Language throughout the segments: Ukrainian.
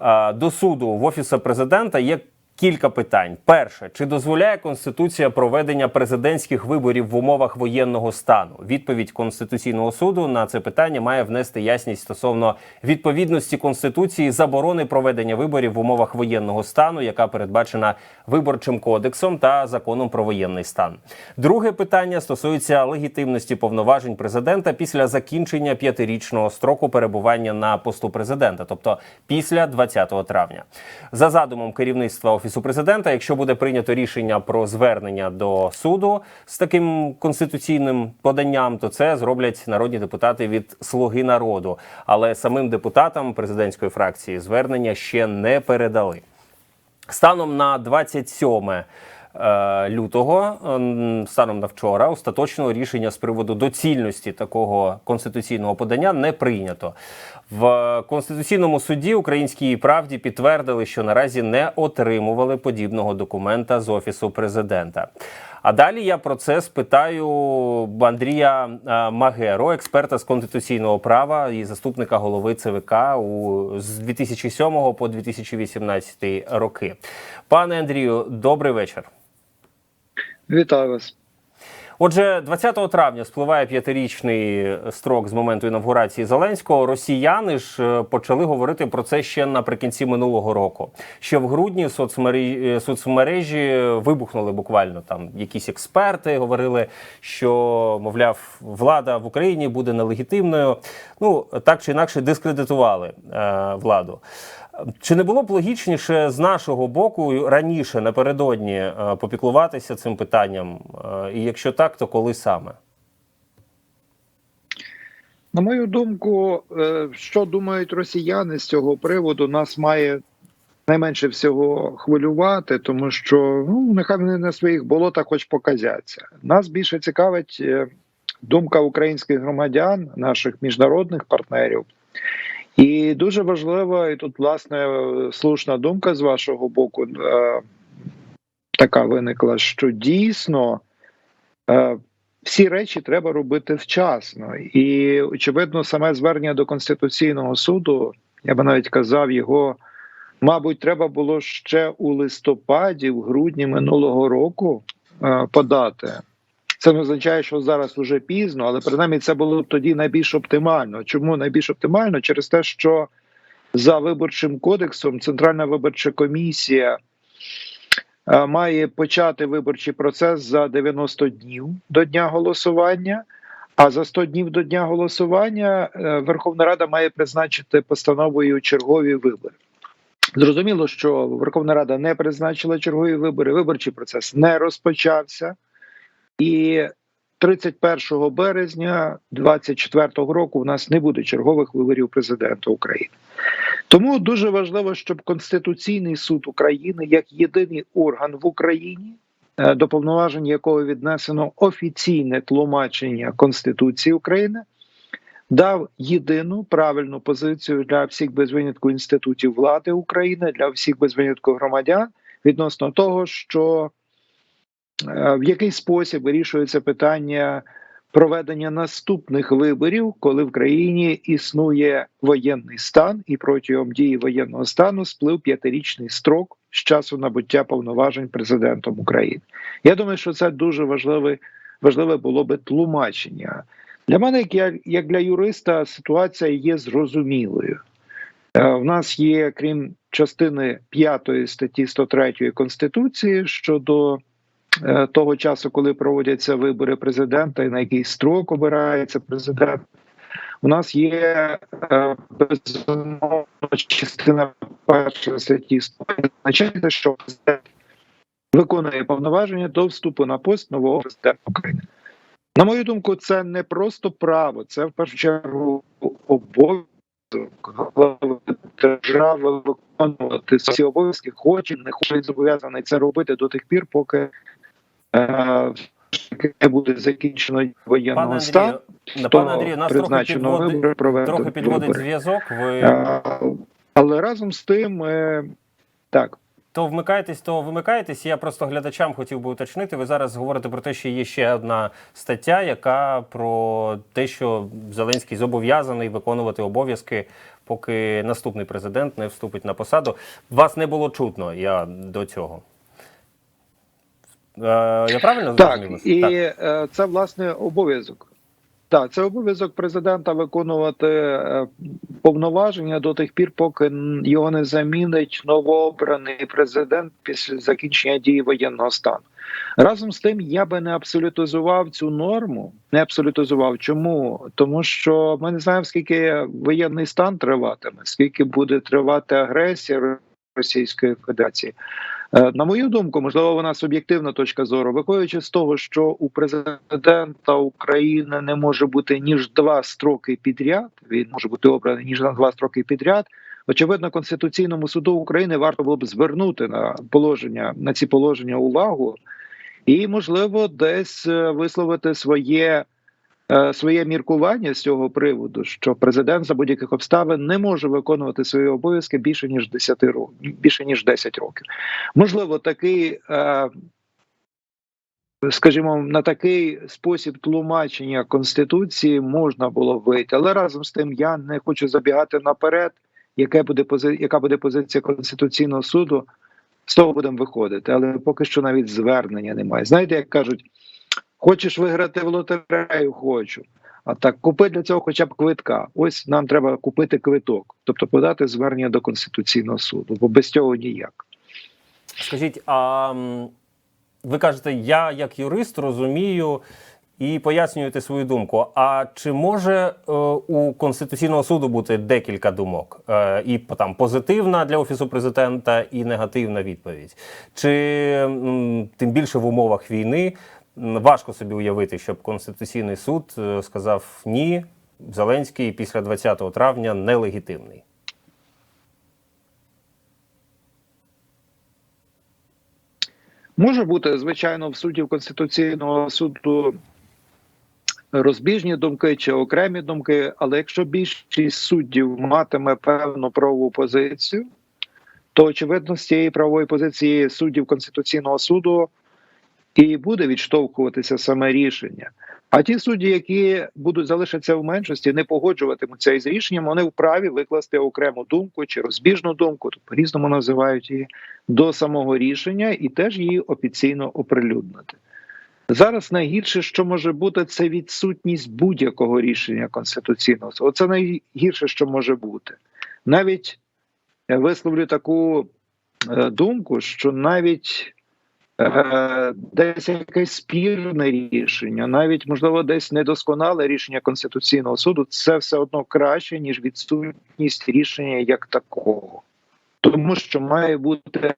Е, До суду в офісу президента є кілька питань. Перше, чи дозволяє конституція проведення президентських виборів в умовах воєнного стану? Відповідь конституційного суду на це питання має внести ясність стосовно відповідності конституції заборони проведення виборів в умовах воєнного стану, яка передбачена виборчим кодексом та законом про воєнний стан. Друге питання стосується легітимності повноважень президента після закінчення п'ятирічного строку перебування на посту президента, тобто після 20 травня. За задумом керівництва офісу президента, якщо буде прийнято рішення про звернення до суду з таким конституційним поданням, то це зроблять народні депутати від Слуги народу. Але самим депутатам президентської фракції звернення ще не передали. Станом на 27 е, лютого, ем, станом на вчора, остаточного рішення з приводу доцільності такого конституційного подання не прийнято. В конституційному суді українській правді підтвердили, що наразі не отримували подібного документа з офісу президента. А далі я про це спитаю Андрія е, Магеро, експерта з конституційного права і заступника голови ЦВК у з 2007 по 2018 роки. Пане Андрію, добрий вечір. Вітаю вас. Отже, 20 травня спливає п'ятирічний строк з моменту інавгурації Зеленського. Росіяни ж е, почали говорити про це ще наприкінці минулого року. Ще в грудні соцмережі, е, соцмережі вибухнули буквально там якісь експерти. Говорили, що мовляв, влада в Україні буде нелегітимною. Ну так чи інакше дискредитували е, владу. Чи не було б логічніше з нашого боку раніше напередодні е, попіклуватися цим питанням? Е, І якщо так, то коли саме? На мою думку, е, що думають росіяни з цього приводу, нас має найменше всього хвилювати, тому що ну нехай вони на своїх болотах хоч показяться. Нас більше цікавить думка українських громадян, наших міжнародних партнерів. І дуже важливо, і тут власне слушна думка з вашого боку е, така виникла, що дійсно. Е, всі речі треба робити вчасно, і очевидно, саме звернення до конституційного суду, я би навіть казав, його мабуть, треба було ще у листопаді, в грудні минулого року е, подати. Це не означає, що зараз вже пізно, але принаймні це було тоді найбільш оптимально. Чому найбільш оптимально? Через те, що за виборчим кодексом Центральна виборча комісія е, має почати виборчий процес за 90 днів до дня голосування. А за 100 днів до дня голосування е, Верховна Рада має призначити постановою чергові вибори. Зрозуміло, що Верховна Рада не призначила чергові вибори. Виборчий процес не розпочався, і 31 березня 2024 року у нас не буде чергових виборів президента України. Тому дуже важливо, щоб Конституційний суд України як єдиний орган в Україні, е, до повноважень якого віднесено офіційне тлумачення Конституції України, дав єдину правильну позицію для всіх без винятку інститутів влади України, для всіх без винятку громадян відносно того, що в який спосіб вирішується питання проведення наступних виборів, коли в країні існує воєнний стан, і протягом дії воєнного стану сплив п'ятирічний строк з часу набуття повноважень президентом України. Я думаю, що це дуже важливе, важливе було би тлумачення. Для мене, як, як для юриста, ситуація є зрозумілою. Е, В нас є, крім частини 5 статті 103 Конституції щодо е, того часу, коли проводяться вибори президента і на який строк обирається президент. У нас є е, безумовно частина першої статті 100, означає, що президент виконує повноваження до вступу на пост нового президента України. На мою думку, це не просто право, це в першу чергу обов'язок держави виконувати ці обов'язки, хоче, не хоче зобов'язаний це робити до тих пір, поки е, не буде закінчено воєнного стану. Пане Андрію, нас трохи підводить, трохи підводить зв'язок. Ви Е, Але разом з тим, е, так. то вмикаєтесь, то вимикаєтесь. Я просто глядачам хотів би уточнити. Ви зараз говорите про те, що є ще одна стаття, яка про те, що Зеленський зобов'язаний виконувати обов'язки поки наступний президент не вступить на посаду. Вас не було чутно. Я до цього. Е, я правильно зрозумів? і е, це власне обов'язок. Так, це обов'язок президента виконувати е, повноваження до тих пір, поки його не замінить новообраний президент після закінчення дії воєнного стану. Разом з тим, я би не абсолютизував цю норму. Не абсолютизував. Чому? Тому що ми не знаємо, скільки воєнний стан триватиме, скільки буде тривати агресія Російської Федерації. Е, На мою думку, можливо, вона суб'єктивна точка зору, виходячи з того, що у президента України не може бути ніж два строки підряд. Він може бути обраний ніж на два строки підряд. Очевидно, конституційному суду України варто було б звернути на положення на ці положення увагу, і можливо десь е, висловити своє. Е, Своє міркування з цього приводу, що президент за будь-яких обставин не може виконувати свої обов'язки більше ніж 10 років, більше ніж 10 років. Можливо, такий, е, скажімо, на такий спосіб тлумачення конституції можна було вийти, але разом з тим я не хочу забігати наперед. Яке буде пози... яка буде позиція конституційного суду? З того будемо виходити, але поки що навіть звернення немає. Знаєте, як кажуть, хочеш виграти в лотерею, хочу. А так, купи для цього хоча б квитка. Ось нам треба купити квиток, тобто подати звернення до конституційного суду, бо без цього ніяк. Скажіть, а ви кажете, я як юрист розумію і пояснюєте свою думку. А чи може е, у Конституційного суду бути декілька думок? Е, і там позитивна для Офісу президента і негативна відповідь? Чи м, тим більше в умовах війни важко собі уявити, щоб Конституційний суд е, сказав ні, Зеленський після 20 травня нелегітимний? Може бути, звичайно, в суддів Конституційного суду розбіжні думки чи окремі думки, але якщо більшість суддів матиме певну правову позицію, то очевидно з цієї правової позиції суддів Конституційного суду і буде відштовхуватися саме рішення. А ті судді, які будуть залишитися в меншості, не погоджуватимуться із рішенням, вони вправі викласти окрему думку чи розбіжну думку, то по-різному називають її, до самого рішення і теж її офіційно оприлюднити. Зараз найгірше, що може бути, це відсутність будь-якого рішення конституційного суду. Це найгірше, що може бути. Навіть я висловлю таку е, думку, що навіть е, десь якесь спірне рішення, навіть можливо, десь недосконале рішення Конституційного суду, це все одно краще, ніж відсутність рішення як такого, тому що має бути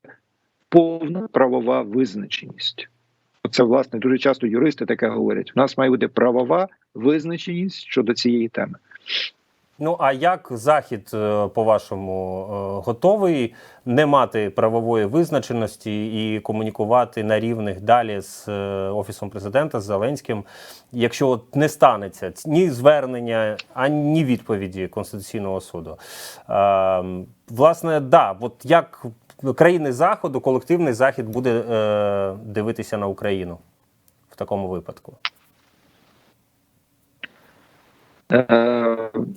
повна правова визначеність. Це власне дуже часто юристи таке говорять. У нас має бути правова визначеність щодо цієї теми. Ну а як захід, е, по-вашому, е, готовий не мати правової визначеності і комунікувати на рівних далі з е, офісом президента з Зеленським, якщо от не станеться ні звернення, ані відповіді Конституційного суду? Е, Власне, да, от як країни Заходу, колективний захід буде дивитися на Україну в такому випадку? Е,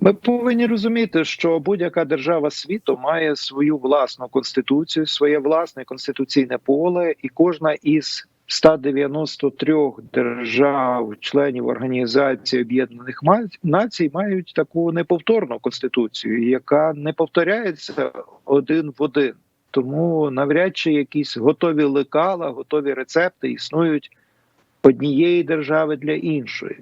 Ми повинні розуміти, що будь-яка держава світу має свою власну конституцію, своє власне конституційне поле, і кожна із 193 держав, членів Організації Об'єднаних Націй, мають таку неповторну конституцію, яка не повторяється один в один. Тому навряд чи якісь готові лекала, готові рецепти існують однієї держави для іншої.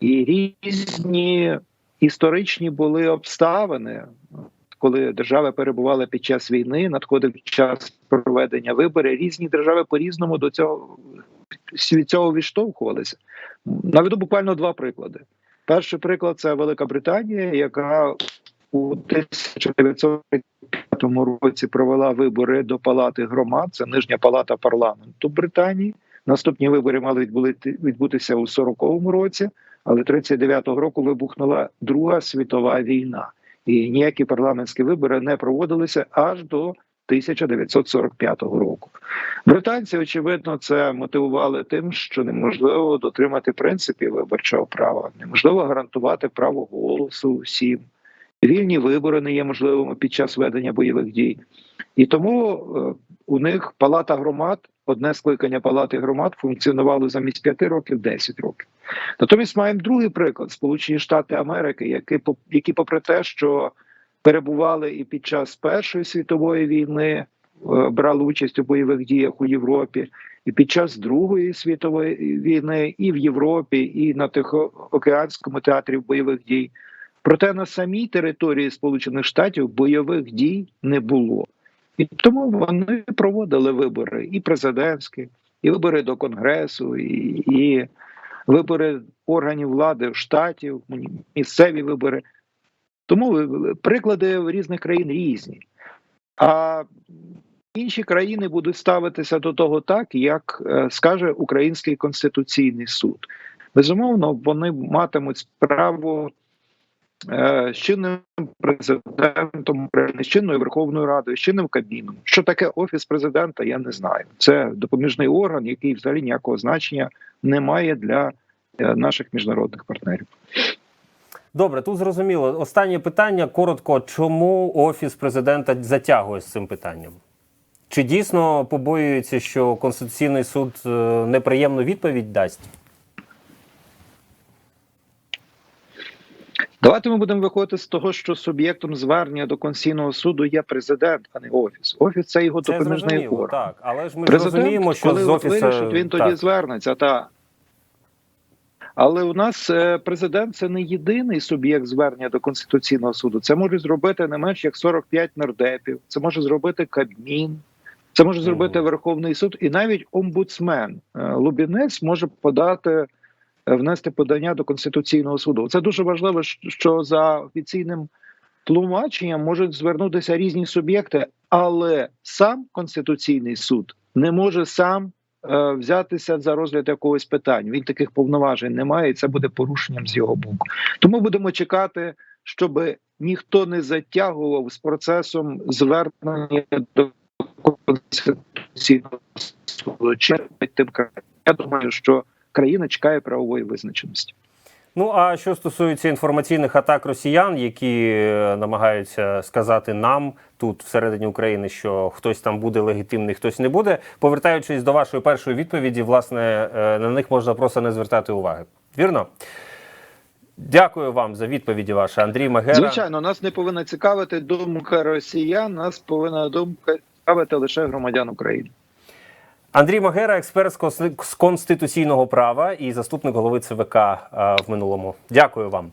І різні історичні були обставини, коли держави перебували під час війни, надходив час проведення виборів. Різні держави по-різному до цього від цього відштовхувалися. Наведу буквально два приклади. Перший приклад це Велика Британія, яка у 1905 році провела вибори до палати громад. Це нижня палата парламенту Британії. Наступні вибори мали відбути- відбутися у 40-му році, але 39-го року вибухнула Друга світова війна, і ніякі парламентські вибори не проводилися аж до 1945 року. Британці, очевидно, це мотивували тим, що неможливо дотримати принципів виборчого права, неможливо гарантувати право голосу всім. Вільні вибори не є можливими під час ведення бойових дій. І тому е, у них палата громад, одне скликання палати громад функціонувало замість 5 років 10 років. Натомість маємо другий приклад Сполучені Штати Америки, які, які попри те, що перебували і під час Першої світової війни, е, брали участь у бойових діях у Європі, і під час Другої світової війни, і в Європі, і на Тихоокеанському театрі бойових дій. Проте на самій території Сполучених Штатів бойових дій не було. І тому вони проводили вибори і президентські, і вибори до Конгресу, і, і вибори органів влади штатів, місцеві вибори. Тому приклади різних країн різні. А інші країни будуть ставитися до того так, як е, скаже Український конституційний суд. Безумовно, вони матимуть справу е, з чинним президентом з чинною Верховною Радою, з чинним Кабміном. Що таке офіс президента, я не знаю. Це допоміжний орган, який взагалі ніякого значення не має для е, наших міжнародних партнерів. Добре, тут зрозуміло. Останнє питання коротко: чому офіс президента затягує з цим питанням? Чи дійсно побоюється, що Конституційний суд е, неприємну відповідь дасть? Давайте ми будемо виходити з того, що суб'єктом звернення до Конституційного суду є президент, а не офіс. Офіс це його допоміжний орган. так. Але ж ми Президент, розуміємо, що коли з офісу... вирішить, він тоді так. звернеться. Та. Але у нас е, президент це не єдиний суб'єкт звернення до Конституційного суду. Це може зробити не менш як 45 нардепів, це може зробити Кабмін, це може зробити Верховний суд, і навіть омбудсмен е, Лубінець може подати, внести подання до Конституційного суду. Це дуже важливо, що за офіційним тлумаченням можуть звернутися різні суб'єкти, але сам Конституційний суд не може сам е, взятися за розгляд якогось питання. Він таких повноважень не має, і це буде порушенням з його боку. Тому будемо чекати, щоб ніхто не затягував з процесом звернення до Конституційного суду. Чи тим. Я думаю, що країна чекає правової визначеності. Ну а що стосується інформаційних атак росіян, які е, намагаються сказати нам тут всередині України, що хтось там буде легітимний, хтось не буде. Повертаючись до вашої першої відповіді, власне, е, на них можна просто не звертати уваги. Вірно? Дякую вам за відповіді ваші, Андрій Магера. Звичайно, нас не повинна цікавити думка росіян, нас повинна думка цікавити лише громадян України. Андрій Магера, експерт з конс- конституційного права і заступник голови ЦВК е, в минулому. Дякую вам.